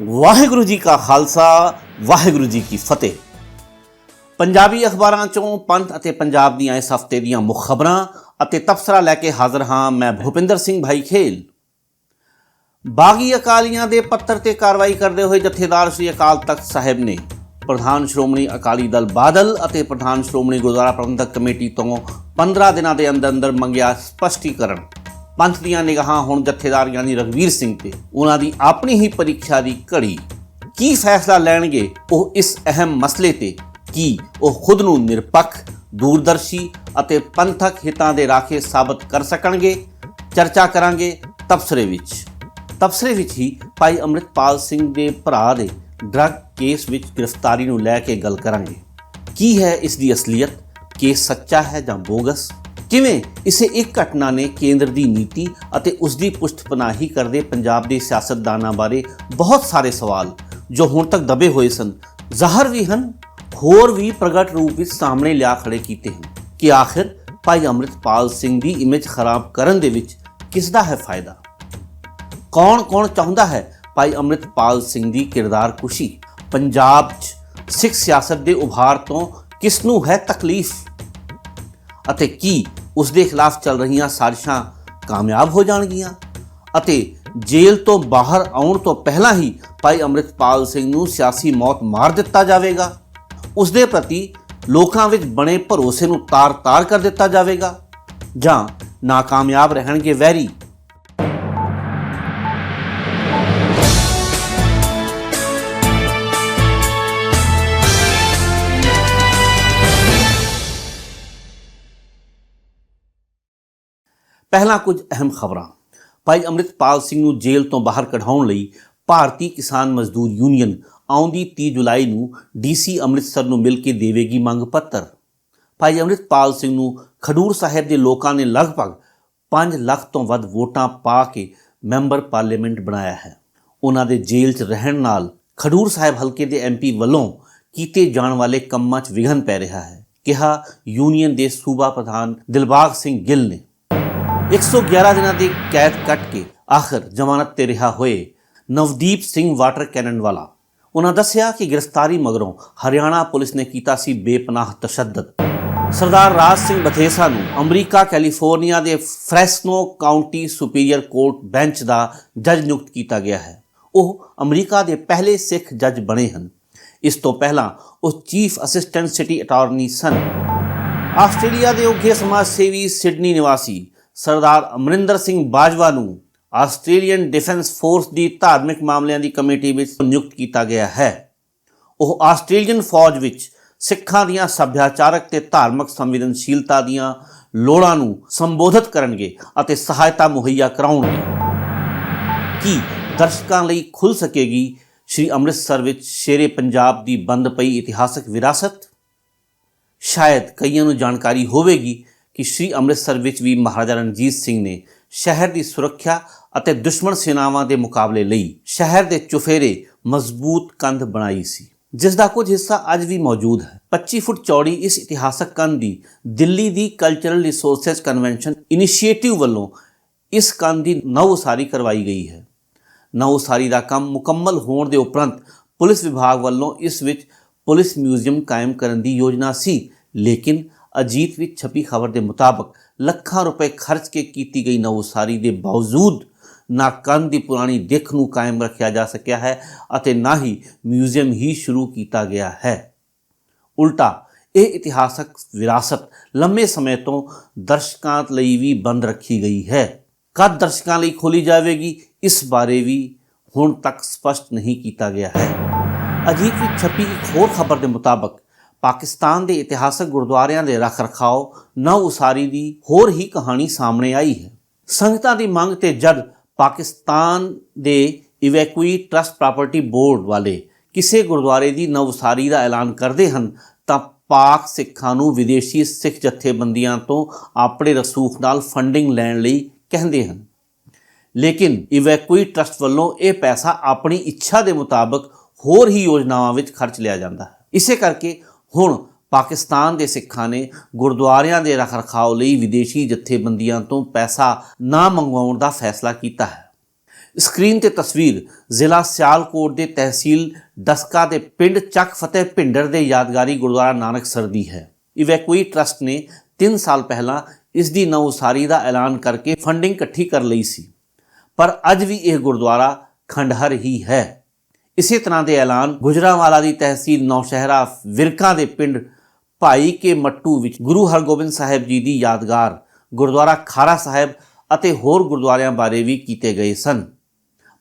ਵਾਹਿਗੁਰੂ ਜੀ ਕਾ ਖਾਲਸਾ, ਵਾਹਿਗੁਰੂ ਜੀ ਕੀ ਫਤਿਹ। ਪੰਜਾਬੀ ਅਖਬਾਰਾਂ ਚੋਂ ਪੰਥ ਅਤੇ ਪੰਜਾਬ ਦੀਆਂ ਇਸ ਹਫ਼ਤੇ ਦੀਆਂ ਮੁੱਖ ਖਬਰਾਂ ਅਤੇ ਤਬਸਰਾ ਲੈ ਕੇ ਹਾਜ਼ਰ ਹਾਂ ਮੈਂ ਭੁਪਿੰਦਰ ਸਿੰਘ ਭਾਈ ਖੇਲ ਬਾਗੀ ਅਕਾਲੀਆਂ ਦੇ ਪੱਤਰ ਤੇ ਕਾਰਵਾਈ ਕਰਦੇ ਹੋਏ ਜਥੇਦਾਰ ਸ੍ਰੀ ਅਕਾਲ ਤਖਤ ਸਾਹਿਬ ਨੇ ਪ੍ਰਧਾਨ ਸ਼੍ਰੋਮਣੀ ਅਕਾਲੀ ਦਲ ਬਾਦਲ ਅਤੇ ਪ੍ਰਧਾਨ ਸ਼੍ਰੋਮਣੀ ਗੁਰਦੁਆਰਾ ਪ੍ਰਬੰਧਕ ਕਮੇਟੀ ਤੋਂ 15 ਦਿਨਾਂ ਦੇ ਅੰਦਰ ਅੰਦਰ ਮੰਗਿਆ ਸਪਸ਼ਟੀਕਰਨ। ਪੰਥ ਦੀਆਂ ਨਿਗਾਹਾਂ ਹੁਣ ਜਥੇਦਾਰ ਯਾਨੀ ਰਗਵੀਰ ਸਿੰਘ ਤੇ। ਉਹਨਾਂ ਦੀ ਆਪਣੀ ਹੀ ਪਰੀਖਿਆ ਦੀ ਘੜੀ ਕੀ ਫੈਸਲਾ ਲੈਣਗੇ, ਉਹ ਇਸ ਅਹਿਮ ਮਸਲੇ ਤੇ ਕੀ? ਉਹ ਖੁਦ ਨੂੰ ਨਿਰਪੱਖ, ਦੂਰਦਰਸ਼ੀ ਅਤੇ ਪੰਥਕ ਹਿੱਤਾਂ ਦੇ ਰਾਖੇ ਸਾਬਤ ਕਰ ਸਕਣਗੇ, ਚਰਚਾ ਕਰਾਂਗੇ ਤਬਸਰੇ ਵਿੱਚ। ਤਬਸਰੇ ਵਿੱਚ ਹੀ ਭਾਈ ਅੰਮ੍ਰਿਤਪਾਲ ਸਿੰਘ ਦੇ ਭਰਾ ਦੇ ਡਰੱਗ ਕੇਸ ਵਿੱਚ ਗ੍ਰਿਫਤਾਰੀ ਨੂੰ ਲੈ ਕੇ ਗੱਲ ਕਰਾਂਗੇ। ਕੀ ਹੈ ਇਸ ਦੀ ਅਸਲੀਅਤ? ਕੇਸ ਸੱਚਾ ਹੈ ਜਾਂ ਬੋਗਸ? ਕਿਵੇਂ? ਇਸੇ ਇੱਕ ਘਟਨਾ ਨੇ ਕੇਂਦਰ ਦੀ ਨੀਤੀ ਅਤੇ ਉਸ ਦੀ ਪੁਸ਼ਤਪਨਾਹੀ ਕਰਦੇ ਪੰਜਾਬ ਦੇ ਸਿਆਸਤਦਾਨਾਂ ਬਾਰੇ ਬਹੁਤ ਸਾਰੇ ਸਵਾਲ, ਜੋ ਹੁਣ ਤੱਕ ਦਬੇ ਹੋਏ ਸਨ। ਜ਼ਾਹਰ ਵੀ ਹਨ, ਹੋਰ ਵੀ ਪ੍ਰਗਟ ਰੂਪ ਵਿੱਚ ਸਾਹਮਣੇ ਲਿਆ ਖੜੇ ਕੀਤੇ ਹਨ ਕਿ ਆਖਿਰ ਭਾਈ ਅੰਮ੍ਰਿਤਪਾਲ ਸਿੰਘ ਦੀ ਇਮੇਜ ਖਰਾਬ ਕਰਨ ਦੇ ਵਿੱਚ ਕਿਸ ਦਾ ਹੈ ਫਾਇਦਾ? ਕੌਣ ਕੌਣ ਚਾਹੁੰਦਾ ਹੈ ਭਾਈ ਅੰਮ੍ਰਿਤਪਾਲ ਸਿੰਘ ਦੀ ਕਿਰਦਾਰ ਕੁਸ਼ੀ? ਪੰਜਾਬ 'ਚ ਸਿੱਖ ਸਿਆਸਤ ਦੇ ਉਭਾਰ ਤੋਂ ਕਿਸ ਨੂੰ ਹੈ ਤਕਲੀਫ? ਅਤੇ ਕੀ ਉਸ ਦੇ ਖਿਲਾਫ ਚੱਲ ਰਹੀਆਂ ਸਾਜ਼ਿਸ਼ਾਂ ਕਾਮਯਾਬ ਹੋ ਜਾਣਗੀਆਂ? ਅਤੇ ਜੇਲ੍ਹ ਤੋਂ ਬਾਹਰ ਆਉਣ ਤੋਂ ਪਹਿਲਾਂ ਹੀ ਭਾਈ ਅੰਮ੍ਰਿਤਪਾਲ ਸਿੰਘ ਨੂੰ ਸਿਆਸੀ ਮੌਤ ਮਾਰ ਦਿੱਤਾ ਜਾਵੇਗਾ। ਉਸ ਦੇ ਪ੍ਰਤੀ ਲੋਕਾਂ ਵਿੱਚ ਬਣੇ ਭਰੋਸੇ ਨੂੰ ਤਾਰ-ਤਾਰ ਕਰ ਦਿੱਤਾ ਜਾਵੇਗਾ। ਜਾਂ ਨਾਕਾਮਯਾਬ ਰਹਿਣਗੇ ਵੈਰੀ। ਪਹਿਲਾਂ ਕੁਝ ਅਹਿਮ ਖਬਰਾਂ। ਭਾਈ ਅੰਮ੍ਰਿਤਪਾਲ ਸਿੰਘ ਨੂੰ ਜੇਲ੍ਹ ਤੋਂ ਬਾਹਰ ਕਢਾਉਣ ਲਈ ਭਾਰਤੀ ਕਿਸਾਨ ਮਜ਼ਦੂਰ ਯੂਨੀਅਨ ਆਉਂਦੀ 30 ਜੁਲਾਈ ਨੂੰ ਡੀਸੀ ਅੰਮ੍ਰਿਤਸਰ ਨੂੰ ਮਿਲ ਕੇ ਦੇਵੇਗੀ ਮੰਗ ਪੱਤਰ। ਭਾਈ ਅੰਮ੍ਰਿਤਪਾਲ ਸਿੰਘ ਨੂੰ ਖਡੂਰ ਸਾਹਿਬ ਦੇ ਲੋਕਾਂ ਨੇ ਲਗਭਗ 5 ਲੱਖ ਤੋਂ ਵੱਧ ਵੋਟਾਂ ਪਾ ਕੇ ਮੈਂਬਰ ਪਾਰਲੀਮੈਂਟ ਬਣਾਇਆ ਹੈ। ਉਹਨਾਂ ਦੇ ਜੇਲ੍ਹ 'ਚ ਰਹਿਣ ਨਾਲ ਖਡੂਰ ਸਾਹਿਬ ਹਲਕੇ ਦੇ ਐਮਪੀ ਵੱਲੋਂ ਕੀਤੇ ਜਾਣ ਵਾਲੇ ਕੰਮਾਂ 'ਚ ਵਿਘਨ ਪੈ ਰਿਹਾ ਹੈ, ਕਿਹਾ ਯੂਨੀਅਨ ਦੇ ਸੂਬਾ ਪ੍ਰਧਾਨ ਦਿਲਬਾਗ ਸਿੰਘ ਗਿੱਲ ਨੇ। 111 ਦਿਨਾਂ ਦੀ ਕੈਦ ਕੱਟ ਕੇ ਆਖਰ ਜ਼ਮਾਨਤ ਤੇ ਰਿਹਾ ਹੋਏ ਨਵਦੀਪ ਸਿੰਘ ਵਾਟਰ ਕੈਨਨ ਵਾਲਾ। ਉਹਨਾਂ ਦੱਸਿਆ ਕਿ ਗ੍ਰਿਫਤਾਰੀ ਮਗਰੋਂ ਹਰਿਆਣਾ ਪੁਲਿਸ ਨੇ ਕੀਤਾ ਸੀ ਬੇਪਨਾਹ ਤਸ਼ੱਦਦ। ਸਰਦਾਰ ਰਾਜ ਸਿੰਘ ਬਥੇਸਾ ਨੂੰ ਅਮਰੀਕਾ, ਕੈਲੀਫੋਰਨੀਆ ਦੇ Fresno County Superior Court bench ਦਾ ਜੱਜ ਨਿਯੁਕਤ ਕੀਤਾ ਗਿਆ ਹੈ। ਉਹ ਅਮਰੀਕਾ ਦੇ ਪਹਿਲੇ ਸਿੱਖ ਜੱਜ ਬਣੇ ਹਨ। ਇਸ ਤੋਂ ਪਹਿਲਾਂ ਉਹ ਚੀਫ ਅਸਿਸਟੈਂਟ ਸਿਟੀ ਅਟਾਰਨੀ ਸਨ। ਆਸਟ੍ਰੇਲੀਆ ਦੇ ਉੱਘੇ ਸਮਾਜ ਸੇਵੀ ਸਿਡਨੀ ਨਿਵਾਸੀ ਸਰਦਾਰ ਅਮਰਿੰਦਰ ਸਿੰਘ ਬਾਜਵਾ ਨੂੰ ਆਸਟ੍ਰੇਲੀਅਨ ਡਿਫੈਂਸ ਫੋਰਸ ਦੀ ਧਾਰਮਿਕ ਮਾਮਲਿਆਂ ਦੀ ਕਮੇਟੀ ਵਿੱਚ ਨਿਯੁਕਤ ਕੀਤਾ ਗਿਆ ਹੈ। ਉਹ ਆਸਟ੍ਰੇਲੀਅਨ ਫੌਜ ਵਿੱਚ ਸਿੱਖਾਂ ਦੀਆਂ ਸੱਭਿਆਚਾਰਕ ਤੇ ਧਾਰਮਿਕ ਸੰਵੇਦਨਸ਼ੀਲਤਾ ਦੀਆਂ ਲੋੜਾਂ ਨੂੰ ਸੰਬੋਧਿਤ ਕਰਨਗੇ ਅਤੇ ਸਹਾਇਤਾ ਮੁਹੱਈਆ ਕਰਾਉਣਗੇ। ਕੀ ਦਰਸ਼ਕਾਂ ਲਈ ਖੁੱਲ ਸਕੇਗੀ ਸ਼੍ਰੀ ਅੰਮ੍ਰਿਤਸਰ ਵਿੱਚ ਸ਼ੇਰੇ ਪੰਜਾਬ ਦੀ ਬੰਦ ਪਈ ਇਤਿਹਾਸਕ ਵਿਰਾਸਤ? ਸ਼ਾਇਦ ਕਈਆਂ ਨੂੰ ਜਾਣਕਾਰੀ ਹੋਵੇਗੀ ਕਿ ਸ਼੍ਰੀ ਅੰਮ੍ਰਿਤਸਰ ਵਿੱਚ ਵੀ ਮਹਾਰਾਜਾ ਰਣਜੀਤ ਸਿੰਘ ਨੇ ਸ਼ਹਿਰ ਦੀ ਸੁਰੱਖਿਆ ਅਤੇ ਦੁਸ਼ਮਣ ਸੈਨਾਵਾਂ ਦੇ ਮੁਕਾਬਲੇ ਲਈ ਸ਼ਹਿਰ ਦੇ ਚੁਫੇਰੇ ਮਜ਼ਬੂਤ ਕੰਧ ਬਣਾਈ ਸੀ, ਜਿਸ ਦਾ ਕੁਝ ਹਿੱਸਾ ਅੱਜ ਵੀ ਮੌਜੂਦ ਹੈ। 25 ਫੁੱਟ ਚੌੜੀ ਇਸ ਇਤਿਹਾਸਕ ਕੰਧ ਦੀ ਦਿੱਲੀ ਦੀ ਕਲਚਰਲ ਰਿਸੋਰਸਸ ਕਨਵੈਨਸ਼ਨ ਇਨੀਸ਼ੀਏਟਿਵ ਵੱਲੋਂ ਇਸ ਕੰਧ ਦੀ ਨਵ ਉਸਾਰੀ ਕਰਵਾਈ ਗਈ ਹੈ। ਨਵ ਉਸਾਰੀ ਦਾ ਕੰਮ ਮੁਕੰਮਲ ਹੋਣ ਦੇ ਉਪਰੰਤ ਪੁਲਿਸ ਵਿਭਾਗ ਵੱਲੋਂ ਇਸ ਵਿੱਚ ਪੁਲਿਸ ਮਿਊਜ਼ੀਅਮ ਕਾਇਮ ਕਰਨ ਦੀ ਯੋਜਨਾ ਸੀ, ਲੇਕਿਨ ਅਜੀਤ ਵਿੱਚ ਛਪੀ ਖਬਰ ਦੇ ਮੁਤਾਬਕ ਲੱਖਾਂ ਰੁਪਏ ਖਰਚ ਕੇ ਕੀਤੀ ਗਈ ਨਵਸਾਰੀ ਦੇ ਬਾਵਜੂਦ ਨਾ ਕੰਨ ਦੀ ਪੁਰਾਣੀ ਦਿੱਖ ਨੂੰ ਕਾਇਮ ਰੱਖਿਆ ਜਾ ਸਕਿਆ ਹੈ ਅਤੇ ਨਾ ਹੀ ਮਿਊਜ਼ੀਅਮ ਹੀ ਸ਼ੁਰੂ ਕੀਤਾ ਗਿਆ ਹੈ। ਉਲਟਾ, ਇਹ ਇਤਿਹਾਸਕ ਵਿਰਾਸਤ ਲੰਮੇ ਸਮੇਂ ਤੋਂ ਦਰਸ਼ਕਾਂ ਲਈ ਵੀ ਬੰਦ ਰੱਖੀ ਗਈ ਹੈ। ਕਦ ਦਰਸ਼ਕਾਂ ਲਈ ਖੋਲੀ ਜਾਵੇਗੀ, ਇਸ ਬਾਰੇ ਵੀ ਹੁਣ ਤੱਕ ਸਪਸ਼ਟ ਨਹੀਂ ਕੀਤਾ ਗਿਆ ਹੈ। ਅਜੀਤ ਵਿੱਚ ਛਪੀ ਇੱਕ ਹੋਰ ਖਬਰ ਦੇ ਮੁਤਾਬਕ ਪਾਕਿਸਤਾਨ ਦੇ ਇਤਿਹਾਸਕ ਗੁਰਦੁਆਰਿਆਂ ਦੇ ਰੱਖ-ਰਖਾਓ ਨਵ ਉਸਾਰੀ ਦੀ ਹੋਰ ਹੀ ਕਹਾਣੀ ਸਾਹਮਣੇ ਆਈ ਹੈ। ਸੰਗਤਾਂ ਦੀ ਮੰਗ ਤੇ ਜਦ ਪਾਕਿਸਤਾਨ ਦੇ ਇਵੈਕੂਈ ਟਰਸਟ ਪ੍ਰਾਪਰਟੀ ਬੋਰਡ ਵਾਲੇ ਕਿਸੇ ਗੁਰਦੁਆਰੇ ਦੀ ਨਵ ਉਸਾਰੀ ਦਾ ਐਲਾਨ ਕਰਦੇ ਹਨ, ਤਾਂ ਪਾਕ ਸਿੱਖਾਂ ਨੂੰ ਵਿਦੇਸ਼ੀ ਸਿੱਖ ਜਥੇਬੰਦੀਆਂ ਤੋਂ ਆਪਣੇ ਰਸੂਖ ਨਾਲ ਫੰਡਿੰਗ ਲੈਣ ਲਈ ਕਹਿੰਦੇ ਹਨ। ਲੇਕਿਨ ਇਵੈਕੂਈ ਟਰਸਟ ਵੱਲੋਂ ਇਹ ਪੈਸਾ ਆਪਣੀ ਇੱਛਾ ਦੇ ਮੁਤਾਬਕ ਹੋਰ ਹੀ ਯੋਜਨਾਵਾਂ ਵਿੱਚ ਖਰਚ ਲਿਆ ਜਾਂਦਾ ਹੈ। ਇਸੇ ਕਰਕੇ ਹੁਣ ਪਾਕਿਸਤਾਨ ਦੇ ਸਿੱਖਾਂ ਨੇ ਗੁਰਦੁਆਰਿਆਂ ਦੇ ਰੱਖ-ਰਖਾਓ ਲਈ ਵਿਦੇਸ਼ੀ ਜਥੇਬੰਦੀਆਂ ਤੋਂ ਪੈਸਾ ਨਾ ਮੰਗਵਾਉਣ ਦਾ ਫੈਸਲਾ ਕੀਤਾ ਹੈ। ਸਕਰੀਨ ਤੇ ਤਸਵੀਰ, ਜ਼ਿਲ੍ਹਾ ਸਿਆਲਕੋਟ ਦੇ ਤਹਿਸੀਲ ਡਸਕਾ ਦੇ ਪਿੰਡ ਚੱਕ ਫਤਿਹ ਭਿੰਡਰ ਦੇ ਯਾਦਗਾਰੀ ਗੁਰਦੁਆਰਾ ਨਾਨਕ ਸਰ ਦੀ ਹੈ। ਇਵੈਕੂਈ ਟਰਸਟ ਨੇ 3 ਸਾਲ ਪਹਿਲਾਂ ਇਸ ਦੀ ਨਵ ਉਸਾਰੀ ਦਾ ਐਲਾਨ ਕਰਕੇ ਫੰਡਿੰਗ ਇਕੱਠੀ ਕਰ ਲਈ ਸੀ। ਪਰ ਅੱਜ ਵੀ ਇਹ ਗੁਰਦੁਆਰਾ ਖੰਡਹਰ ਹੀ ਹੈ। ਇਸੇ ਤਰ੍ਹਾਂ ਦੇ ਐਲਾਨ ਗੁਜਰਾਵਾਲਾ ਦੀ ਤਹਿਸੀਲ ਨੌਸ਼ਹਿਰਾ ਵਿਰਕਾਂ ਦੇ ਪਿੰਡ ਭਾਈ ਕੇ ਮੱਟੂ ਵਿੱਚ ਗੁਰੂ ਹਰਗੋਬਿੰਦ ਸਾਹਿਬ ਜੀ ਦੀ ਯਾਦਗਾਰ, ਗੁਰਦੁਆਰਾ ਖਾਰਾ ਸਾਹਿਬ ਅਤੇ ਹੋਰ ਗੁਰਦੁਆਰਿਆਂ ਬਾਰੇ ਵੀ ਕੀਤੇ ਗਏ ਸਨ।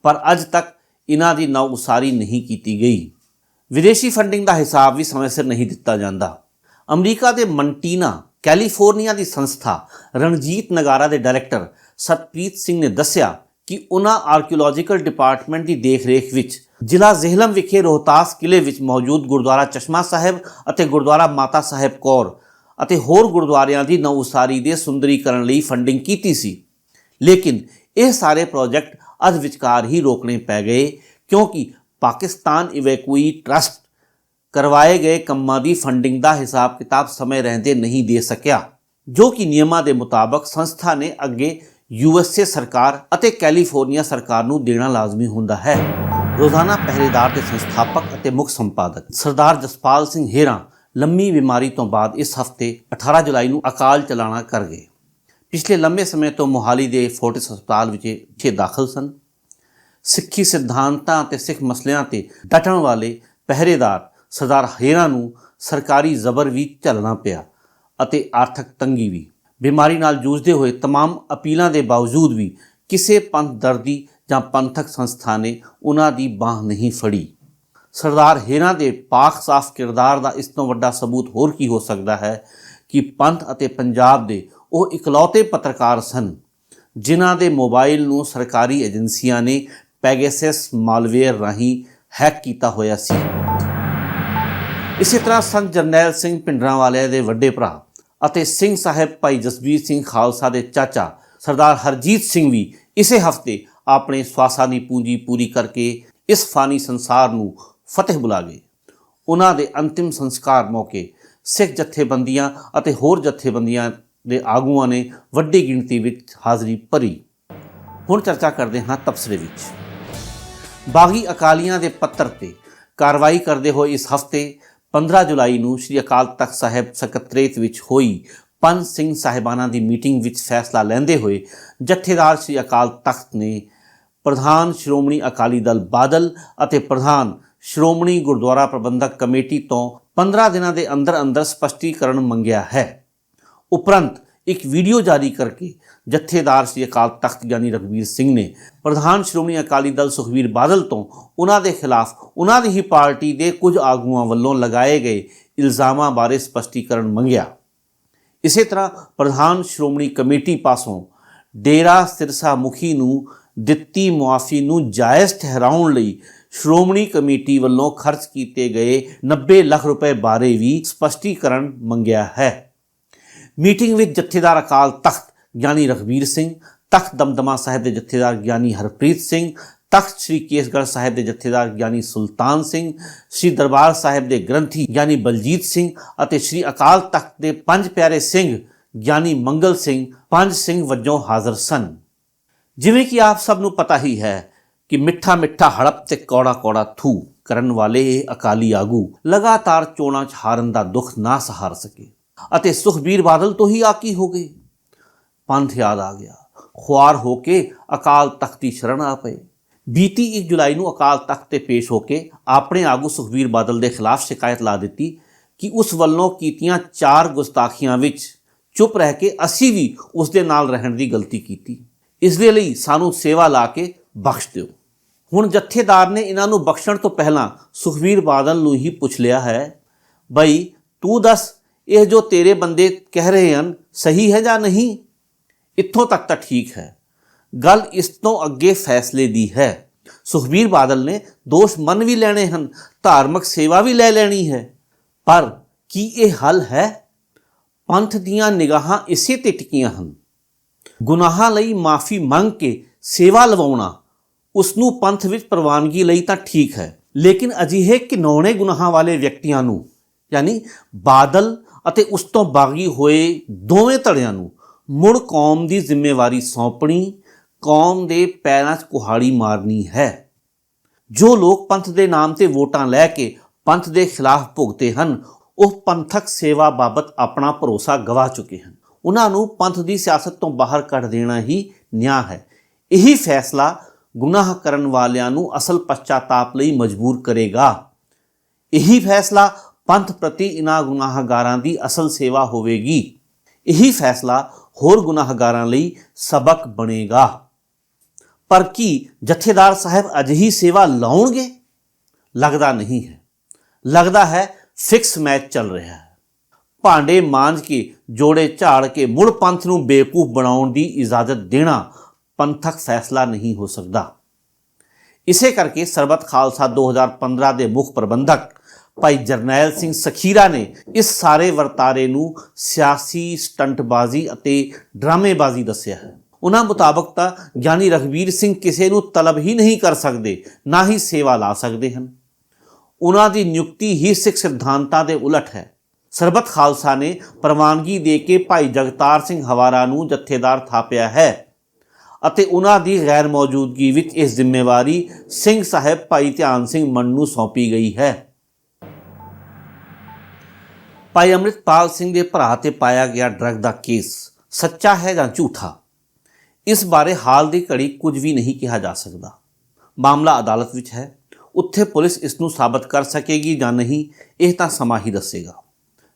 ਪਰ ਅੱਜ ਤੱਕ ਇਹਨਾਂ ਦੀ ਨੌ ਉਸਾਰੀ ਨਹੀਂ ਕੀਤੀ ਗਈ। ਵਿਦੇਸ਼ੀ ਫੰਡਿੰਗ ਦਾ ਹਿਸਾਬ ਵੀ ਸਮੇਂ ਸਿਰ ਨਹੀਂ ਦਿੱਤਾ ਜਾਂਦਾ। ਅਮਰੀਕਾ ਦੇ ਮੰਟੀਨਾ, ਕੈਲੀਫੋਰਨੀਆ ਦੀ ਸੰਸਥਾ ਰਣਜੀਤ ਨਗਾਰਾ ਦੇ ਡਾਇਰੈਕਟਰ ਸਤਪ੍ਰੀਤ ਸਿੰਘ ਨੇ ਦੱਸਿਆ ਕਿ ਉਹਨਾਂ ਆਰਕੀਓਲੋਜੀਕਲ ਡਿਪਾਰਟਮੈਂਟ ਦੀ ਦੇਖਰੇਖ ਵਿੱਚ ਜ਼ਿਲ੍ਹਾ ਜ਼ੇਹਲਮ ਵਿਖੇ ਰੋਹਤਾਸ ਕਿਲੇ ਵਿੱਚ ਮੌਜੂਦ ਗੁਰਦੁਆਰਾ ਚਸ਼ਮਾ ਸਾਹਿਬ ਅਤੇ ਗੁਰਦੁਆਰਾ ਮਾਤਾ ਸਾਹਿਬ ਕੌਰ ਅਤੇ ਹੋਰ ਗੁਰਦੁਆਰਿਆਂ ਦੀ ਨਵ ਉਸਾਰੀ ਦੇ ਸੁੰਦਰੀਕਰਨ ਲਈ ਫੰਡਿੰਗ ਕੀਤੀ ਸੀ। ਲੇਕਿਨ ਇਹ ਸਾਰੇ ਪ੍ਰੋਜੈਕਟ ਅਧ ਵਿਚਕਾਰ ਹੀ ਰੋਕਣੇ ਪੈ ਗਏ ਕਿਉਂਕਿ ਪਾਕਿਸਤਾਨ ਇਵੈਕੂਈ ਟਰਸਟ ਕਰਵਾਏ ਗਏ ਕੰਮਾਂ ਦੀ ਫੰਡਿੰਗ ਦਾ ਹਿਸਾਬ ਕਿਤਾਬ ਸਮੇਂ ਰਹਿੰਦੇ ਨਹੀਂ ਦੇ ਸਕਿਆ, ਜੋ ਕਿ ਨਿਯਮਾਂ ਦੇ ਮੁਤਾਬਕ ਸੰਸਥਾ ਨੇ ਅੱਗੇ ਯੂਐਸਏ ਸਰਕਾਰ ਅਤੇ ਕੈਲੀਫੋਰਨੀਆ ਸਰਕਾਰ ਨੂੰ ਦੇਣਾ ਲਾਜ਼ਮੀ ਹੁੰਦਾ ਹੈ। ਰੋਜ਼ਾਨਾ ਪਹਿਰੇਦਾਰ ਦੇ ਸੰਸਥਾਪਕ ਅਤੇ ਮੁੱਖ ਸੰਪਾਦਕ ਸਰਦਾਰ ਜਸਪਾਲ ਸਿੰਘ ਹੇਰਾ ਲੰਮੀ ਬਿਮਾਰੀ ਤੋਂ ਬਾਅਦ ਇਸ ਹਫ਼ਤੇ 18 ਜੁਲਾਈ ਨੂੰ ਅਕਾਲ ਚਲਾਣਾ ਕਰ ਗਏ ਪਿਛਲੇ ਲੰਮੇ ਸਮੇਂ ਤੋਂ ਮੋਹਾਲੀ ਦੇ ਫੋਰਟਿਸ ਹਸਪਤਾਲ ਵਿੱਚ ਇੱਥੇ ਦਾਖਲ ਸਨ। ਸਿੱਖੀ ਸਿਧਾਂਤਾਂ ਅਤੇ ਸਿੱਖ ਮਸਲਿਆਂ ਤੇ ਡਟਣ ਵਾਲੇ ਪਹਿਰੇਦਾਰ ਸਰਦਾਰ ਹੇਰਾ ਨੂੰ ਸਰਕਾਰੀ ਜ਼ਬਰ ਵੀ ਝੱਲਣਾ ਪਿਆ ਅਤੇ ਆਰਥਿਕ ਤੰਗੀ ਵੀ। ਬਿਮਾਰੀ ਨਾਲ ਜੂਝਦੇ ਹੋਏ तमाम ਅਪੀਲਾਂ ਦੇ ਬਾਵਜੂਦ ਵੀ ਕਿਸੇ ਪੰਥ ਦਰਦੀ ਜਾਂ ਪੰਥਕ ਸੰਸਥਾ ਨੇ ਉਹਨਾਂ ਦੀ ਬਾਹ ਨਹੀਂ ਫੜੀ ਸਰਦਾਰ ਹੇਰਾ ਦੇ ਪਾਕ ਸਾਫ਼ ਕਿਰਦਾਰ ਦਾ ਇਸ ਤੋਂ ਵੱਡਾ ਸਬੂਤ ਹੋਰ ਕੀ ਹੋ ਸਕਦਾ ਹੈ ਕਿ ਪੰਥ ਅਤੇ ਪੰਜਾਬ ਦੇ ਉਹ ਇਕਲੌਤੇ ਪੱਤਰਕਾਰ ਸਨ ਜਿਨ੍ਹਾਂ ਦੇ ਮੋਬਾਈਲ ਨੂੰ ਸਰਕਾਰੀ ਏਜੰਸੀਆਂ ਨੇ ਪੈਗੇਸਸ ਮਾਲਵੇਅਰ ਰਾਹੀਂ ਹੈਕ ਕੀਤਾ ਹੋਇਆ ਸੀ ਇਸੇ ਤਰ੍ਹਾਂ ਸੰਤ ਜਰਨੈਲ ਸਿੰਘ ਪਿੰਡਰਾਂ ਵਾਲਿਆਂ ਦੇ ਵੱਡੇ ਭਰਾ ਅਤੇ ਸਿੰਘ ਸਾਹਿਬ ਭਾਈ ਜਸਬੀਰ ਸਿੰਘ ਖਾਲਸਾ ਦੇ ਚਾਚਾ ਸਰਦਾਰ ਹਰਜੀਤ ਸਿੰਘ ਵੀ ਇਸੇ ਹਫ਼ਤੇ ਆਪਣੇ ਸਵਾਸਾਂ ਦੀ ਪੂੰਜੀ ਪੂਰੀ ਕਰਕੇ ਇਸ ਫਾਨੀ ਸੰਸਾਰ ਨੂੰ ਫਤਿਹ ਬੁਲਾ ਗਏ। ਉਹਨਾਂ ਦੇ ਅੰਤਿਮ ਸੰਸਕਾਰ ਮੌਕੇ ਸਿੱਖ ਜਥੇਬੰਦੀਆਂ ਅਤੇ ਹੋਰ ਜਥੇਬੰਦੀਆਂ ਦੇ ਆਗੂਆਂ ਨੇ ਵੱਡੀ ਗਿਣਤੀ ਵਿੱਚ ਹਾਜ਼ਰੀ ਭਰੀ। ਹੁਣ ਚਰਚਾ ਕਰਦੇ ਹਾਂ ਤਬਸਰੇ ਵਿੱਚ। ਬਾਗੀ ਅਕਾਲੀਆਂ ਦੇ ਪੱਤਰ ਤੇ ਕਾਰਵਾਈ ਕਰਦੇ ਹੋਏ ਇਸ ਹਫ਼ਤੇ 15 ਜੁਲਾਈ ਨੂੰ ਸ੍ਰੀ ਅਕਾਲ ਤਖਤ ਸਾਹਿਬ ਸਕੱਤਰੇਤ ਵਿੱਚ ਹੋਈ ਪੰਜ ਸਿੰਘ ਸਾਹਿਬਾਨਾਂ ਦੀ ਮੀਟਿੰਗ ਵਿੱਚ ਫੈਸਲਾ ਲੈਂਦੇ ਹੋਏ ਜਥੇਦਾਰ ਸ੍ਰੀ ਅਕਾਲ ਤਖਤ ਨੇ ਪ੍ਰਧਾਨ ਸ਼੍ਰੋਮਣੀ ਅਕਾਲੀ ਦਲ ਬਾਦਲ ਅਤੇ ਪ੍ਰਧਾਨ ਸ਼੍ਰੋਮਣੀ ਗੁਰਦੁਆਰਾ ਪ੍ਰਬੰਧਕ ਕਮੇਟੀ ਤੋਂ 15 ਦਿਨਾਂ ਦੇ ਅੰਦਰ ਅੰਦਰ ਸਪਸ਼ਟੀਕਰਨ ਮੰਗਿਆ ਹੈ। ਉਪਰੰਤ ਇੱਕ ਵੀਡੀਓ ਜਾਰੀ ਕਰਕੇ ਜਥੇਦਾਰ ਸ੍ਰੀ ਅਕਾਲ ਤਖਤ ਗਿਆਨੀ ਰਘਵੀਰ ਸਿੰਘ ਨੇ ਪ੍ਰਧਾਨ ਸ਼੍ਰੋਮਣੀ ਅਕਾਲੀ ਦਲ ਸੁਖਬੀਰ ਬਾਦਲ ਤੋਂ ਉਹਨਾਂ ਦੇ ਖਿਲਾਫ ਉਹਨਾਂ ਦੀ ਹੀ ਪਾਰਟੀ ਦੇ ਕੁਝ ਆਗੂਆਂ ਵੱਲੋਂ ਲਗਾਏ ਗਏ ਇਲਜ਼ਾਮਾਂ ਬਾਰੇ ਸਪਸ਼ਟੀਕਰਨ ਮੰਗਿਆ। ਇਸੇ ਤਰ੍ਹਾਂ ਪ੍ਰਧਾਨ ਸ਼੍ਰੋਮਣੀ ਕਮੇਟੀ ਪਾਸੋਂ ਡੇਰਾ ਸਿਰਸਾ ਮੁਖੀ ਨੂੰ ਦਿੱਤੀ ਮੁਆਫੀ ਨੂੰ ਜਾਇਜ਼ ਠਹਿਰਾਉਣ ਲਈ ਸ਼੍ਰੋਮਣੀ ਕਮੇਟੀ ਵੱਲੋਂ ਖਰਚ ਕੀਤੇ ਗਏ 90 ਲੱਖ ਰੁਪਏ ਬਾਰੇ ਵੀ ਸਪਸ਼ਟੀਕਰਨ ਮੰਗਿਆ ਹੈ। ਮੀਟਿੰਗ ਵਿੱਚ ਜਥੇਦਾਰ ਅਕਾਲ ਤਖਤ ਗਿਆਨੀ ਰਘਬੀਰ ਸਿੰਘ, ਤਖਤ ਦਮਦਮਾ ਸਾਹਿਬ ਦੇ ਜਥੇਦਾਰ ਗਿਆਨੀ ਹਰਪ੍ਰੀਤ ਸਿੰਘ, ਤਖਤ ਸ੍ਰੀ ਕੇਸਗੜ੍ਹ ਸਾਹਿਬ ਦੇ ਜਥੇਦਾਰ ਗਿਆਨੀ ਸੁਲਤਾਨ ਸਿੰਘ, ਸ੍ਰੀ ਦਰਬਾਰ ਸਾਹਿਬ ਦੇ ਗ੍ਰੰਥੀ ਗਿਆਨੀ ਬਲਜੀਤ ਸਿੰਘ ਅਤੇ ਸ੍ਰੀ ਅਕਾਲ ਤਖਤ ਦੇ ਪੰਜ ਪਿਆਰੇ ਸਿੰਘ ਗਿਆਨੀ ਮੰਗਲ ਸਿੰਘ ਪੰਜ ਸਿੰਘ ਵਜੋਂ ਹਾਜ਼ਰ ਸਨ। ਜਿਵੇਂ ਕਿ ਆਪ ਸਭ ਨੂੰ ਪਤਾ ਹੀ ਹੈ ਕਿ ਮਿੱਠਾ ਮਿੱਠਾ ਹੜਪ ਤੇ ਕੌੜਾ ਕੌੜਾ ਥੂ ਕਰਨ ਵਾਲੇ ਇਹ ਅਕਾਲੀ ਆਗੂ ਲਗਾਤਾਰ ਚੋਣਾਂ 'ਚ ਹਾਰਨ ਦਾ ਦੁੱਖ ਨਾ ਸਹਾਰ ਸਕੇ ਅਤੇ ਸੁਖਬੀਰ ਬਾਦਲ ਤੋਂ ਹੀ ਆਕੀ ਹੋ ਗਏ। ਪੰਥ ਯਾਦ ਆ ਗਿਆ। ਖੁਆਰ ਹੋ ਕੇ ਅਕਾਲ ਤਖਤ ਦੀ ਸ਼ਰਨ ਆ ਪਏ। ਬੀਤੀ 1 ਜੁਲਾਈ ਨੂੰ ਅਕਾਲ ਤਖਤ ਤੇ ਪੇਸ਼ ਹੋ ਕੇ ਆਪਣੇ ਆਗੂ ਸੁਖਬੀਰ ਬਾਦਲ ਦੇ ਖਿਲਾਫ ਸ਼ਿਕਾਇਤ ਲਾ ਦਿੱਤੀ ਕਿ ਉਸ ਵੱਲੋਂ ਕੀਤੀਆਂ ਚਾਰ ਗੁਸਤਾਖੀਆਂ ਵਿੱਚ ਚੁੱਪ ਰਹਿ ਕੇ ਅਸੀਂ ਵੀ ਉਸ ਦੇ ਨਾਲ ਰਹਿਣ ਦੀ ਗਲਤੀ ਕੀਤੀ। ਇਸ ਦੇ ਲਈ ਸਾਨੂੰ ਸੇਵਾ ਲਾ ਕੇ ਬਖਸ਼ ਦਿਓ। ਹੁਣ ਜਥੇਦਾਰ ਨੇ ਇਹਨਾਂ ਨੂੰ ਬਖਸ਼ਣ ਤੋਂ ਪਹਿਲਾਂ ਸੁਖਬੀਰ ਬਾਦਲ ਨੂੰ ਹੀ ਪੁੱਛ ਲਿਆ ਹੈ, ਬਈ, ਤੂੰ ਦੱਸ, ਇਹ ਜੋ ਤੇਰੇ ਬੰਦੇ ਕਹਿ ਰਹੇ ਹਨ, ਸਹੀ ਹੈ ਜਾਂ ਨਹੀਂ? ਇੱਥੋਂ ਤੱਕ ਤਾਂ ਠੀਕ ਹੈ। ਗੱਲ ਇਸ ਤੋਂ ਅੱਗੇ ਫੈਸਲੇ ਦੀ ਹੈ। ਸੁਖਬੀਰ ਬਾਦਲ ਨੇ ਦੋਸ਼ ਮੰਨ ਵੀ ਲੈਣੇ ਹਨ, ਧਾਰਮਿਕ ਸੇਵਾ ਵੀ ਲੈ ਲੈਣੀ ਹੈ। ਪਰ ਕੀ ਇਹ ਹੱਲ ਹੈ? ਪੰਥ ਦੀਆਂ ਨਿਗਾਹਾਂ ਇਸੇ ਤੇ ਟਿਕੀਆਂ ਹਨ। ਗੁਨਾਹਾਂ ਲਈ ਮਾਫੀ ਮੰਗ ਕੇ ਸੇਵਾ ਲਵਾਉਣਾ, ਉਸ ਨੂੰ ਪੰਥ ਵਿੱਚ ਪ੍ਰਵਾਨਗੀ ਲਈ ਤਾਂ ਠੀਕ ਹੈ। ਲੇਕਿਨ ਅਜਿਹੇ ਘਿਨੌਣੇ ਗੁਨਾਹਾਂ ਵਾਲੇ ਵਿਅਕਤੀਆਂ ਨੂੰ, ਯਾਨੀ ਬਾਦਲ ਅਤੇ ਉਸ ਤੋਂ ਬਾਗੀ ਹੋਏ ਦੋਵੇਂ ਧੜਿਆਂ ਨੂੰ ਮੁੜ ਕੌਮ ਦੀ ਜ਼ਿੰਮੇਵਾਰੀ ਸੌਂਪਣੀ, ਕੌਮ ਦੇ ਪੈਰਾਂ 'ਚ ਕੁਹਾੜੀ ਮਾਰਨੀ ਹੈ। ਜੋ ਲੋਕ ਪੰਥ ਦੇ ਨਾਮ ਤੇ ਵੋਟਾਂ ਲੈ ਕੇ ਪੰਥ ਦੇ ਖਿਲਾਫ ਭੁਗਤੇ ਹਨ, ਉਹ ਪੰਥਕ ਸੇਵਾ ਬਾਬਤ ਆਪਣਾ ਭਰੋਸਾ ਗਵਾ ਚੁੱਕੇ ਹਨ। ਉਹਨਾਂ ਨੂੰ ਪੰਥ ਦੀ ਸਿਆਸਤ ਤੋਂ ਬਾਹਰ ਕੱਢ ਦੇਣਾ ਹੀ ਨਿਆਂ ਹੈ। ਇਹੀ ਫੈਸਲਾ ਗੁਨਾਹ ਕਰਨ ਵਾਲਿਆਂ ਨੂੰ ਅਸਲ ਪਛਤਾਤਾਪ ਲਈ ਮਜਬੂਰ ਕਰੇਗਾ। ਇਹੀ ਫੈਸਲਾ ਪੰਥ ਪ੍ਰਤੀ ਇਨ੍ਹਾਂ ਗੁਨਾਹਗਾਰਾਂ ਦੀ ਅਸਲ ਸੇਵਾ ਹੋਵੇਗੀ। ਇਹੀ ਫੈਸਲਾ ਹੋਰ ਗੁਨਾਹਗਾਰਾਂ ਲਈ ਸਬਕ ਬਣੇਗਾ। ਪਰ ਕੀ ਜਥੇਦਾਰ ਸਾਹਿਬ ਅਜਿਹੀ ਸੇਵਾ ਲਾਉਣਗੇ? ਲੱਗਦਾ ਨਹੀਂ ਹੈ। ਲੱਗਦਾ ਹੈ ਫਿਕਸ ਮੈਚ ਚੱਲ ਰਿਹਾ ਹੈ। ਭਾਂਡੇ ਮਾਂਜ ਕੇ, ਜੋੜੇ ਝਾੜ ਕੇ, ਮੁੜ ਪੰਥ ਨੂੰ ਬੇਵਕੂਫ ਬਣਾਉਣ ਦੀ ਇਜਾਜ਼ਤ ਦੇਣਾ ਪੰਥਕ ਫੈਸਲਾ ਨਹੀਂ ਹੋ ਸਕਦਾ। ਇਸੇ ਕਰਕੇ ਸਰਬਤ ਖਾਲਸਾ 2015 ਦੇ ਮੁੱਖ ਪ੍ਰਬੰਧਕ ਭਾਈ ਜਰਨੈਲ ਸਿੰਘ ਸਖੀਰਾ ਨੇ ਇਸ ਸਾਰੇ ਵਰਤਾਰੇ ਨੂੰ ਸਿਆਸੀ ਸਟੰਟਬਾਜ਼ੀ ਅਤੇ ਡਰਾਮੇਬਾਜ਼ੀ ਦੱਸਿਆ ਹੈ। ਉਹਨਾਂ ਮੁਤਾਬਕ ਤਾਂ ਗਿਆਨੀ ਰਘਵੀਰ ਸਿੰਘ ਕਿਸੇ ਨੂੰ ਤਲਬ ਹੀ ਨਹੀਂ ਕਰ ਸਕਦੇ, ਨਾ ਹੀ ਸੇਵਾ ਲਾ ਸਕਦੇ ਹਨ। ਉਹਨਾਂ ਦੀ ਨਿਯੁਕਤੀ ਹੀ ਸਿੱਖ ਸਿਧਾਂਤਾਂ ਦੇ ਉਲਟ ਹੈ। ਸਰਬਤ ਖਾਲਸਾ ਨੇ ਪ੍ਰਵਾਨਗੀ ਦੇ ਕੇ ਭਾਈ ਜਗਤਾਰ ਸਿੰਘ ਹਵਾਰਾ ਨੂੰ ਜਥੇਦਾਰ ਥਾਪਿਆ ਹੈ ਅਤੇ ਉਹਨਾਂ ਦੀ ਗੈਰ ਮੌਜੂਦਗੀ ਵਿੱਚ ਇਹ ਜ਼ਿੰਮੇਵਾਰੀ ਸਿੰਘ ਸਾਹਿਬ ਭਾਈ ਧਿਆਨ ਸਿੰਘ ਮੰਨ ਨੂੰ ਸੌਂਪੀ ਗਈ ਹੈ। ਭਾਈ ਅੰਮ੍ਰਿਤਪਾਲ ਸਿੰਘ ਦੇ ਭਰਾ ਤੇ ਪਾਇਆ ਗਿਆ ਡਰੱਗ ਦਾ ਕੇਸ ਸੱਚਾ ਹੈ ਜਾਂ ਝੂਠਾ? ਇਸ ਬਾਰੇ ਹਾਲ ਦੀ ਘੜੀ ਕੁਝ ਵੀ ਨਹੀਂ ਕਿਹਾ ਜਾ ਸਕਦਾ। ਮਾਮਲਾ ਅਦਾਲਤ ਵਿੱਚ ਹੈ। ਉੱਥੇ ਪੁਲਿਸ ਇਸ ਨੂੰ ਸਾਬਤ ਕਰ ਸਕੇਗੀ ਜਾਂ ਨਹੀਂ, ਇਹ ਤਾਂ ਸਮਾਂ ਹੀ ਦੱਸੇਗਾ।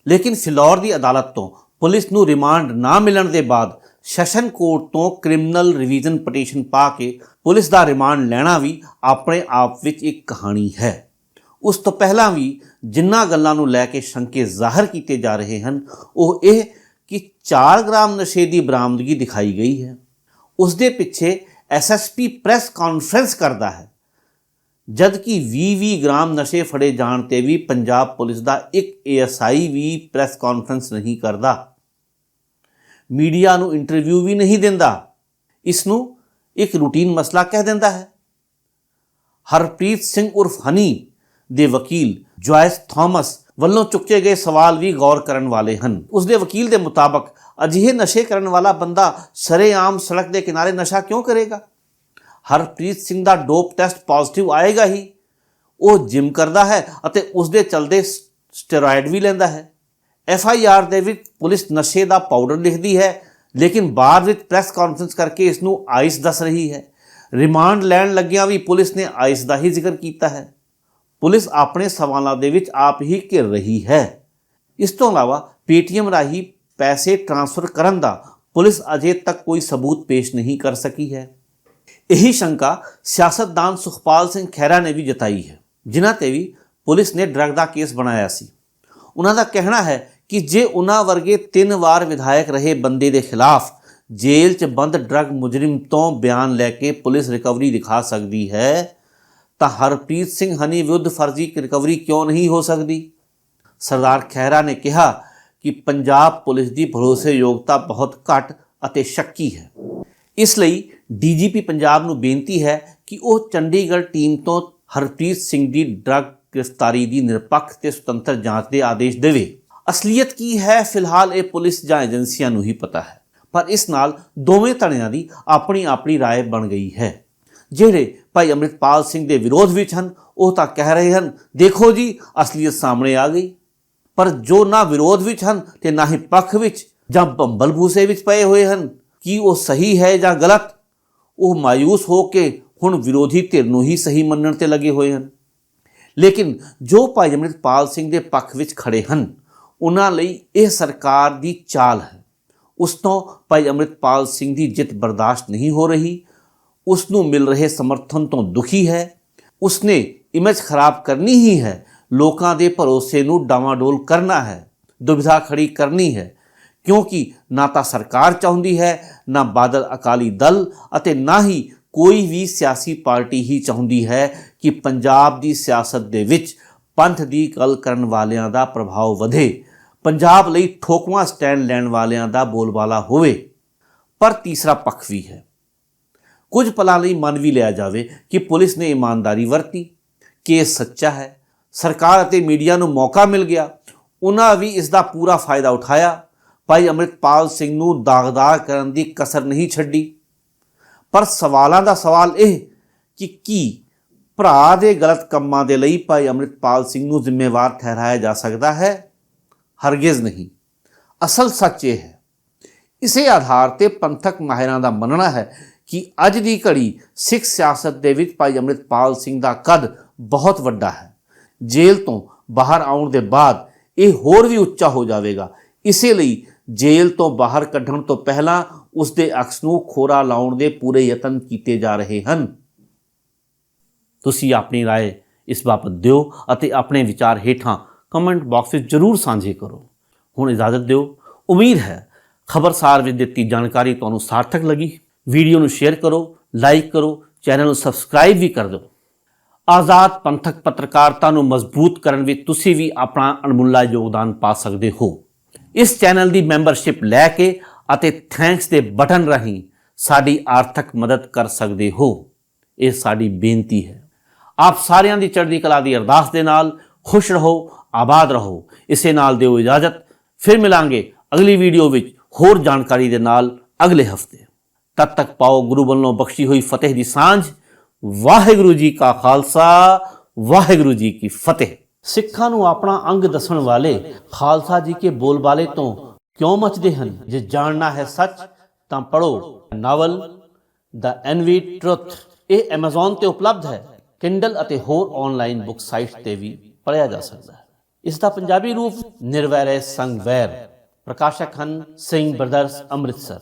ਲੇਕਿਨ ਫਿਲੌਰ ਦੀ ਅਦਾਲਤ ਤੋਂ ਪੁਲਿਸ ਨੂੰ ਰਿਮਾਂਡ ਨਾ ਮਿਲਣ ਦੇ ਬਾਅਦ ਸੈਸ਼ਨ ਕੋਰਟ ਤੋਂ ਕ੍ਰਿਮੀਨਲ ਰਿਵੀਜ਼ਨ ਪਟੀਸ਼ਨ ਪਾ ਕੇ ਪੁਲਿਸ ਦਾ ਰਿਮਾਂਡ ਲੈਣਾ ਵੀ ਆਪਣੇ ਆਪ ਵਿੱਚ ਇੱਕ ਕਹਾਣੀ ਹੈ। ਉਸ ਤੋਂ ਪਹਿਲਾਂ ਵੀ ਜਿੰਨਾ ਗੱਲਾਂ ਨੂੰ ਲੈ ਕੇ ਸ਼ੰਕੇ ਜ਼ਾਹਰ ਕੀਤੇ ਜਾ ਰਹੇ ਹਨ, ਉਹ ਇਹ ਕਿ 4 ਗ੍ਰਾਮ ਨਸ਼ੇ ਦੀ ਬਰਾਮਦਗੀ ਦਿਖਾਈ ਗਈ ਹੈ। ਉਸ ਦੇ ਪਿੱਛੇ ਐਸਐਸਪੀ ਪ੍ਰੈਸ ਕਾਨਫਰੰਸ ਕਰਦਾ ਹੈ ਜਦ ਕਿ 20-20 ਗ੍ਰਾਮ ਨਸ਼ੇ ਫੜੇ ਜਾਣ ਤੇ ਵੀ ਪੰਜਾਬ ਪੁਲਿਸ ਦਾ ਇੱਕ ਏਐਸਆਈ ਵੀ ਪ੍ਰੈਸ ਕਾਨਫਰੰਸ ਨਹੀਂ ਕਰਦਾ। ਮੀਡੀਆ ਨੂੰ ਇੰਟਰਵਿਊ ਵੀ ਨਹੀਂ ਦਿੰਦਾ। ਇਸ ਨੂੰ ਇੱਕ ਰੂਟੀਨ ਮਸਲਾ ਕਹਿ ਦਿੰਦਾ ਹੈ। ਹਰਪ੍ਰੀਤ ਸਿੰਘ ਉਰਫ ਹਨੀ ਦੇ ਵਕੀਲ ਜੋਇਸ ਥਾਮਸ ਵੱਲੋਂ ਚੁੱਕੇ ਗਏ ਸਵਾਲ ਵੀ ਗੌਰ ਕਰਨ ਵਾਲੇ ਹਨ। ਉਸ ਦੇ ਵਕੀਲ ਦੇ ਮੁਤਾਬਕ, ਅਜਿਹੇ ਨਸ਼ੇ ਕਰਨ ਵਾਲਾ ਬੰਦਾ ਸਰੇਆਮ ਸੜਕ ਦੇ ਕਿਨਾਰੇ ਨਸ਼ਾ ਕਿਉਂ ਕਰੇਗਾ? ਹਰਪ੍ਰੀਤ ਸਿੰਘ ਦਾ ਡੋਪ ਟੈਸਟ ਪੋਜ਼ਿਟਿਵ ਆਏਗਾ ਹੀ। ਉਹ ਜਿਮ ਕਰਦਾ ਹੈ ਅਤੇ ਉਸ ਦੇ ਚਲਦੇ ਸਟੀਰੋਇਡ ਵੀ ਲੈਂਦਾ ਹੈ। ਐਫ ਆਈ ਆਰ ਦੇ ਵਿੱਚ ਪੁਲਿਸ ਨਸ਼ੇ ਦਾ ਪਾਊਡਰ ਲਿਖਦੀ ਹੈ, ਲੇਕਿਨ ਬਾਅਦ ਵਿੱਚ ਪ੍ਰੈਸ ਕਾਨਫਰੰਸ ਕਰਕੇ ਇਸ ਨੂੰ ਆਈਸ ਦੱਸ ਰਹੀ ਹੈ। ਰਿਮਾਂਡ ਲੈਣ ਲੱਗਿਆਂ ਵੀ ਪੁਲਿਸ ਨੇ ਆਈਸ ਦਾ ਹੀ ਜ਼ਿਕਰ ਕੀਤਾ ਹੈ। ਪੁਲਿਸ ਆਪਣੇ ਸਵਾਲਾਂ ਦੇ ਵਿੱਚ ਆਪ ਹੀ ਘਿਰ ਰਹੀ ਹੈ। ਇਸ ਤੋਂ ਇਲਾਵਾ ਪੇਟੀਐਮ ਰਾਹੀਂ ਪੈਸੇ ਟ੍ਰਾਂਸਫਰ ਕਰਨ ਦਾ ਪੁਲਿਸ ਅਜੇ ਤੱਕ ਕੋਈ ਸਬੂਤ ਪੇਸ਼ ਨਹੀਂ ਕਰ ਸਕੀ ਹੈ। ਇਹੀ ਸ਼ੰਕਾ ਸਿਆਸਤਦਾਨ ਸੁਖਪਾਲ ਸਿੰਘ ਖਹਿਰਾ ਨੇ ਵੀ ਜਤਾਈ ਹੈ, ਜਿਨ੍ਹਾਂ ਤੇ ਵੀ ਪੁਲਿਸ ਨੇ ਡਰੱਗ ਦਾ ਕੇਸ ਬਣਾਇਆ ਸੀ। ਉਹਨਾਂ ਦਾ ਕਹਿਣਾ ਹੈ ਕਿ ਜੇ ਉਹਨਾਂ ਵਰਗੇ ਤਿੰਨ ਵਾਰ ਵਿਧਾਇਕ ਰਹੇ ਬੰਦੇ ਦੇ ਖਿਲਾਫ ਜੇਲ੍ਹ 'ਚ ਬੰਦ ਡਰੱਗ ਮੁਜਰਮ ਤੋਂ ਬਿਆਨ ਲੈ ਕੇ ਪੁਲਿਸ ਰਿਕਵਰੀ ਦਿਖਾ ਸਕਦੀ ਹੈ ਤਾਂ ਹਰਪ੍ਰੀਤ ਸਿੰਘ ਹਨੀ ਵਿਰੁੱਧ ਫਰਜ਼ੀ ਰਿਕਵਰੀ ਕਿਉਂ ਨਹੀਂ ਹੋ ਸਕਦੀ ਸਰਦਾਰ ਖਹਿਰਾ ਨੇ ਕਿਹਾ ਕਿ ਪੰਜਾਬ ਪੁਲਿਸ ਦੀ ਭਰੋਸੇਯੋਗਤਾ ਬਹੁਤ ਘੱਟ ਅਤੇ ਸ਼ੱਕੀ ਹੈ ਇਸ ਲਈ ਡੀਜੀਪੀ ਪੰਜਾਬ ਨੂੰ ਬੇਨਤੀ ਹੈ ਕਿ ਉਹ ਚੰਡੀਗੜ੍ਹ ਟੀਮ ਤੋਂ ਹਰਪ੍ਰੀਤ ਸਿੰਘ ਦੀ ਡਰੱਗ ਗ੍ਰਿਫਤਾਰੀ ਦੀ ਨਿਰਪੱਖ ਤੇ ਸੁਤੰਤਰ ਜਾਂਚ ਦੇ ਆਦੇਸ਼ ਦੇਵੇ ਅਸਲੀਅਤ ਕੀ ਹੈ ਫਿਲਹਾਲ ਇਹ ਪੁਲਿਸ ਜਾਂ ਏਜੰਸੀਆਂ ਨੂੰ ਹੀ ਪਤਾ ਹੈ ਪਰ ਇਸ ਨਾਲ ਦੋਵੇਂ ਧੜਿਆਂ ਦੀ ਆਪਣੀ ਆਪਣੀ رائے ਬਣ ਗਈ ਹੈ ਜਿਹੜੇ ਭਾਈ ਅੰਮ੍ਰਿਤਪਾਲ ਸਿੰਘ ਦੇ ਵਿਰੋਧ ਵਿੱਚ ਹਨ। ਉਹ ਤਾਂ ਕਹਿ ਰਹੇ ਹਨ, ਦੇਖੋ ਜੀ, ਅਸਲੀਅਤ ਸਾਹਮਣੇ ਆ ਗਈ। ਪਰ ਜੋ ਨਾ ਵਿਰੋਧ ਵਿੱਚ ਹਨ ਤੇ ਨਾ ਹੀ ਪੱਖ ਵਿੱਚ ਜਾਂ ਬੰਬਲ ਭੂਸੇ ਵਿੱਚ ਪਏ ਹੋਏ ਹਨ, ਕੀ ਉਹ ਸਹੀ ਹੈ ਜਾਂ ਗਲਤ? ਉਹ ਮਾਇੂਸ ਹੋ ਕੇ ਹੁਣ ਵਿਰੋਧੀ ਧਿਰ ਨੂੰ ਹੀ ਸਹੀ ਮੰਨਣ ਤੇ ਲੱਗੇ ਹੋਏ ਹਨ। ਲੇਕਿਨ ਜੋ ਭਾਈ ਅੰਮ੍ਰਿਤਪਾਲ ਸਿੰਘ ਦੇ ਪੱਖ ਵਿੱਚ ਖੜੇ ਹਨ, ਉਹਨਾਂ ਲਈ ਇਹ ਸਰਕਾਰ ਦੀ ਚਾਲ ਹੈ। ਉਸ ਤੋਂ ਭਾਈ ਅੰਮ੍ਰਿਤਪਾਲ ਸਿੰਘ ਦੀ ਜਿੱਤ ਬਰਦਾਸ਼ਤ ਨਹੀਂ ਹੋ ਰਹੀ ਉਸ ਨੂੰ ਮਿਲ ਰਹੇ ਸਮਰਥਨ ਤੋਂ ਦੁਖੀ ਹੈ। ਉਸਨੇ ਇਮੇਜ ਖਰਾਬ ਕਰਨੀ ਹੀ ਹੈ। ਲੋਕਾਂ ਦੇ ਭਰੋਸੇ ਨੂੰ ਡਾਵਾਡੋਲ ਕਰਨਾ ਹੈ। ਦੁਬਿਧਾ ਖੜੀ ਕਰਨੀ ਹੈ। ਕਿਉਂਕਿ ਨਾ ਤਾਂ ਸਰਕਾਰ ਚਾਹੁੰਦੀ ਹੈ, ਨਾ ਬਾਦਲ ਅਕਾਲੀ ਦਲ ਅਤੇ ਨਾ ਹੀ ਕੋਈ ਵੀ ਸਿਆਸੀ ਪਾਰਟੀ ਹੀ ਚਾਹੁੰਦੀ ਹੈ ਕਿ ਪੰਜਾਬ ਦੀ ਸਿਆਸਤ ਦੇ ਵਿੱਚ ਪੰਥ ਦੀ ਗੱਲ ਕਰਨ ਵਾਲਿਆਂ ਦਾ ਪ੍ਰਭਾਵ ਵਧੇ। ਪੰਜਾਬ ਲਈ ਠੋਕਵਾਂ ਸਟੈਂਡ ਲੈਣ ਵਾਲਿਆਂ ਦਾ ਬੋਲਬਾਲਾ ਹੋਵੇ। ਪਰ ਤੀਸਰਾ ਪੱਖ ਵੀ ਹੈ। ਕੁਝ ਪਲਾਂ ਲਈ ਮੰਨ ਵੀ ਲਿਆ ਜਾਵੇ ਕਿ ਪੁਲਿਸ ਨੇ ਇਮਾਨਦਾਰੀ ਵਰਤੀ, ਕੇਸ ਸੱਚਾ ਹੈ, ਸਰਕਾਰ ਅਤੇ ਮੀਡੀਆ ਨੂੰ ਮੌਕਾ ਮਿਲ ਗਿਆ, ਉਹਨਾਂ ਵੀ ਇਸ ਦਾ ਪੂਰਾ ਫਾਇਦਾ ਉਠਾਇਆ। ਭਾਈ ਅੰਮ੍ਰਿਤਪਾਲ ਸਿੰਘ ਨੂੰ ਦਾਗਦਾਰ ਕਰਨ ਦੀ ਕਸਰ ਨਹੀਂ ਛੱਡੀ। ਪਰ ਸਵਾਲਾਂ ਦਾ ਸਵਾਲ ਇਹ ਕਿ ਕੀ ਭਰਾ ਦੇ ਗਲਤ ਕੰਮਾਂ ਦੇ ਲਈ ਭਾਈ ਅੰਮ੍ਰਿਤਪਾਲ ਸਿੰਘ ਨੂੰ ਜ਼ਿੰਮੇਵਾਰ ਠਹਿਰਾਇਆ ਜਾ ਸਕਦਾ ਹੈ? ਹਰਗਿਜ਼ ਨਹੀਂ। ਅਸਲ ਸੱਚ ਇਹ ਹੈ, ਇਸੇ ਆਧਾਰ ਤੇ ਪੰਥਕ ਮਾਹਿਰਾਂ ਦਾ ਮੰਨਣਾ ਹੈ ਕਿ ਅੱਜ ਦੀ ਘੜੀ ਸਿੱਖ ਸਿਆਸਤ ਦੇ ਵਿੱਚ ਭਾਈ ਅੰਮ੍ਰਿਤਪਾਲ ਸਿੰਘ ਦਾ ਕੱਦ ਬਹੁਤ ਵੱਡਾ ਹੈ ਜੇਲ੍ਹ ਤੋਂ ਬਾਹਰ ਆਉਣ ਦੇ ਬਾਅਦ ਇਹ ਹੋਰ ਵੀ ਉੱਚਾ ਹੋ ਜਾਵੇਗਾ ਇਸੇ ਲਈ ਜੇਲ੍ਹ ਤੋਂ ਬਾਹਰ ਕੱਢਣ ਤੋਂ ਪਹਿਲਾਂ ਉਸ ਦੇ ਅਕਸ ਨੂੰ ਖੋਰਾ ਲਾਉਣ ਦੇ ਪੂਰੇ ਯਤਨ ਕੀਤੇ ਜਾ ਰਹੇ ਹਨ ਤੁਸੀਂ ਆਪਣੀ رائے ਇਸ ਬਾਬਤ ਦਿਓ ਅਤੇ ਆਪਣੇ ਵਿਚਾਰ ਹੇਠਾਂ ਕਮੈਂਟ ਬਾਕਸ ਵਿੱਚ ਜਰੂਰ ਸਾਂਝੇ ਕਰੋ ਹੁਣ ਇਜਾਜ਼ਤ ਦਿਓ ਉਮੀਦ ਹੈ ਖਬਰਸਾਰ ਵਿੱਚ ਦਿੱਤੀ ਜਾਣਕਾਰੀ ਤੁਹਾਨੂੰ ਸਾਰਥਕ ਲੱਗੀ ਵੀਡੀਓ ਨੂੰ ਸ਼ੇਅਰ ਕਰੋ, ਲਾਈਕ ਕਰੋ, ਚੈਨਲ ਨੂੰ ਸਬਸਕ੍ਰਾਈਬ ਵੀ ਕਰ ਦਿਓ। ਆਜ਼ਾਦ ਪੰਥਕ ਪੱਤਰਕਾਰਤਾ ਨੂੰ ਮਜ਼ਬੂਤ ਕਰਨ ਵਿੱਚ ਤੁਸੀਂ ਵੀ ਆਪਣਾ ਅਣਮੁੱਲਾ ਯੋਗਦਾਨ ਪਾ ਸਕਦੇ ਹੋ। ਇਸ ਚੈਨਲ ਦੀ ਮੈਂਬਰਸ਼ਿਪ ਲੈ ਕੇ ਅਤੇ ਥੈਂਕਸ ਦੇ ਬਟਨ ਰਾਹੀਂ ਸਾਡੀ ਆਰਥਿਕ ਮਦਦ ਕਰ ਸਕਦੇ ਹੋ। ਇਹ ਸਾਡੀ ਬੇਨਤੀ ਹੈ। ਆਪ ਸਾਰਿਆਂ ਦੀ ਚੜ੍ਹਦੀ ਕਲਾ ਦੀ ਅਰਦਾਸ ਦੇ ਨਾਲ ਖੁਸ਼ ਰਹੋ, ਆਬਾਦ ਰਹੋ। ਇਸੇ ਨਾਲ ਦਿਓ ਇਜਾਜ਼ਤ। ਫਿਰ ਮਿਲਾਂਗੇ ਅਗਲੀ ਵੀਡੀਓ ਵਿੱਚ ਹੋਰ ਜਾਣਕਾਰੀ ਦੇ ਨਾਲ ਅਗਲੇ ਹਫ਼ਤੇ। ਤਦ ਤੱਕ ਪਾਓ ਗੁਰੂ ਵੱਲੋਂ ਬਖਸ਼ੀ ਹੋਈ ਫਤਿਹ ਦੀ ਸਾਂਝ। ਵਾਹਿਗੁਰੂ ਜੀ ਕਾ ਖਾਲਸਾ, ਵਾਹਿਗੁਰੂ ਜੀ ਕੀ ਫਤਿਹ। ਸਿੱਖਾਂ ਨੂੰ ਆਪਣਾ ਅੰਗ ਦੱਸਣ ਵਾਲੇ ਖਾਲਸਾ ਜੀ ਕੇ ਬੋਲਬਾਲੇ ਤੋਂ ਕਿਉਂ ਮਚਦੇ ਹਨ? ਜੇ ਜਾਣਨਾ ਹੈ ਸੱਚ, ਤਾਂ ਪੜੋ ਨਾਵਲ, ਦਾ ਐਨਵੀ ਟਰੁੱਥ। ਇਹ Amazon ਤੇ ਉਪਲਬਧ ਹੈ। Kindle ਅਤੇ ਹੋਰ ਆਨਲਾਈਨ ਬੁੱਕ ਸਾਈਟ ਤੇ ਵੀ ਪੜ੍ਹਿਆ ਜਾ ਸਕਦਾ ਹੈ। ਇਸ ਦਾ ਪੰਜਾਬੀ ਰੂਪ ਨਿਰਵੈਰ ਸੰਗਵੈਰ। ਪ੍ਰਕਾਸ਼ਕ ਹਨ ਸਿੰਘ ਬ੍ਰਦਰਸ ਅੰਮ੍ਰਿਤਸਰ।